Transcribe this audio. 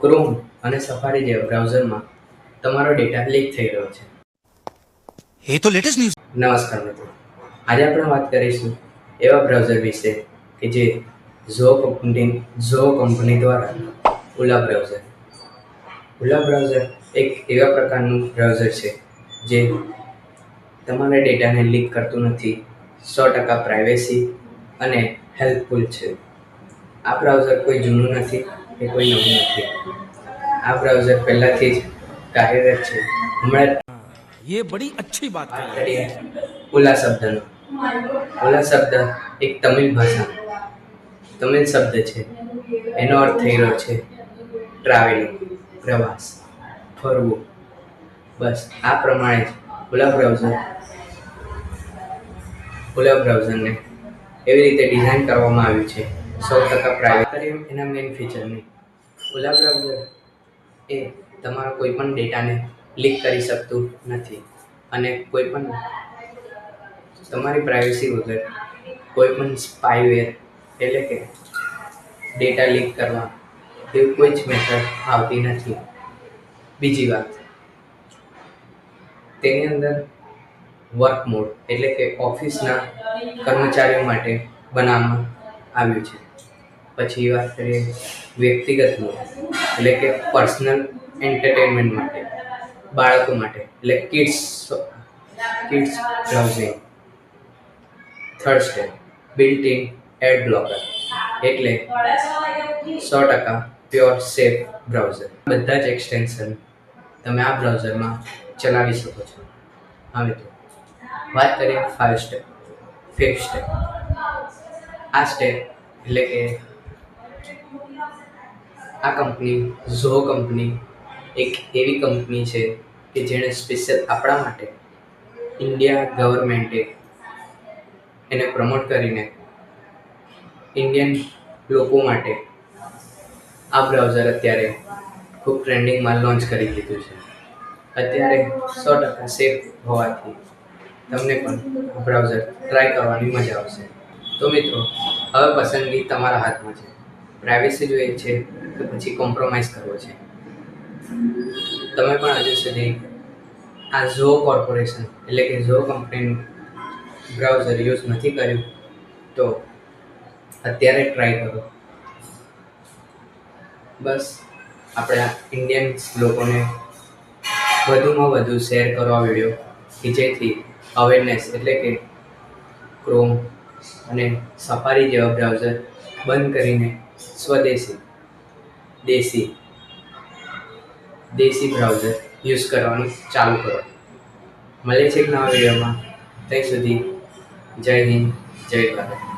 Chrome અને safari જેવા બ્રાઉઝરમાં તમારો ડેટા લીક થઈ રહ્યો છે. એ તો લેટેસ્ટ ન્યૂઝ નમસ્કાર મિત્રો. આજે આપણે વાત કરીશું એવા બ્રાઉઝર વિશે કે જે ઝો કંપની ઝો કંપની દ્વારા ઓલા બ્રાઉઝર ઓલા બ્રાઉઝર એક એવા પ્રકારનું બ્રાઉઝર છે જે તમારા ડેટાને લીક કરતું નથી સો ટકા પ્રાઇવેસી અને હેલ્પફુલ છે. આ બ્રાઉઝર કોઈ જૂનું નથી કે કોઈ નવું નથી આ બ્રાઉઝર પહેલાંથી જ કાર્યરત છે હમણાં ये बड़ी अच्छी बात વાત કરીએ ઓલા શબ્દનો ઓલા શબ્દ એક તમિલ ભાષા તમિલ શબ્દ છે એનો અર્થ થઈ રહ્યો છે ટ્રાવેલિંગ પ્રવાસ ફરવું બસ આ પ્રમાણે જ ઓલા બ્રાઉઝર ઓલા બ્રાઉઝરને એવી રીતે ડિઝાઇન કરવામાં આવ્યું છે સો ટકા પ્રાઇવેટ એના મેઇન ફીચરની ઓલા બ્રાઉઝર એ તમારા કોઈ પણ ડેટાને લીક કરી શકતું નથી. અને કોઈ પણ તમારી પ્રાઇવસી વગર કોઈ પણ સ્પાઈવેર એટલે કે ડેટા લીક કરવા તેવી કોઈ જ મેથડ આવતી નથી. બીજી વાત, તેની અંદર વર્ક મોડ એટલે કે ઓફિસના કર્મચારીઓ માટે બનાવવામાં આવ્યું છે. પછી વાત કરીએ વ્યક્તિગત એટલે કે પર્સનલ એન્ટરટેનમેન્ટ માટે, બાળકો માટે, એટલે kids kids browsing third step built in ad blocker એટલે સો ટકા પ્યોર સેફ બ્રાઉઝર બધા જ એક્સટેન્શન તમે આ બ્રાઉઝરમાં ચલાવી શકો છો. હવે તો વાત કરીએ ફાઇવ સ્ટેપ ફિફ્થ સ્ટેપ આ સ્ટેપ એટલે કે આ કંપની, ઝો કંપની, એક એવી કંપની છે કે જેણે સ્પેશિયલ આપણા માટે ઇન્ડિયા ગવર્મેન્ટે એને પ્રમોટ કરીને ઇન્ડિયન લોકો માટે આ બ્રાઉઝર અત્યારે ખૂબ ટ્રેન્ડિંગમાં લોન્ચ કરી દીધું છે. અત્યારે સો ટકા સેફ હોવાથી તમને પણ બ્રાઉઝર ટ્રાય કરવાની મજા આવશે. તો મિત્રો, હવે પસંદગી તમારા હાથમાં છે. પ્રાઇવેસી જોઈએ છે કે પછી કોમ્પ્રોમાઇઝ કરવો છે. તમે પણ હજુ સુધી આ ઝો કોર્પોરેશન એટલે કે ઝો કંપનીનું બ્રાઉઝર યુઝ નથી કર્યું, તો અત્યારે ટ્રાય કરો. બસ આપણા ઇન્ડિયન્સ લોકોને વધુમાં વધુ શેર કરો આ વીડિયો કે જેથી અવેરનેસ એટલે કે ક્રોમ અને સફારી જેવા બ્રાઉઝર બંધ કરીને સ્વદેશી દેશી દેશી બ્રાઉઝર યુઝ કરવાનું ચાલુ કરો. મળે છે એક નવા વિડીયોમાં. ત્યાં સુધી. જય હિન્દ. જય ભારત.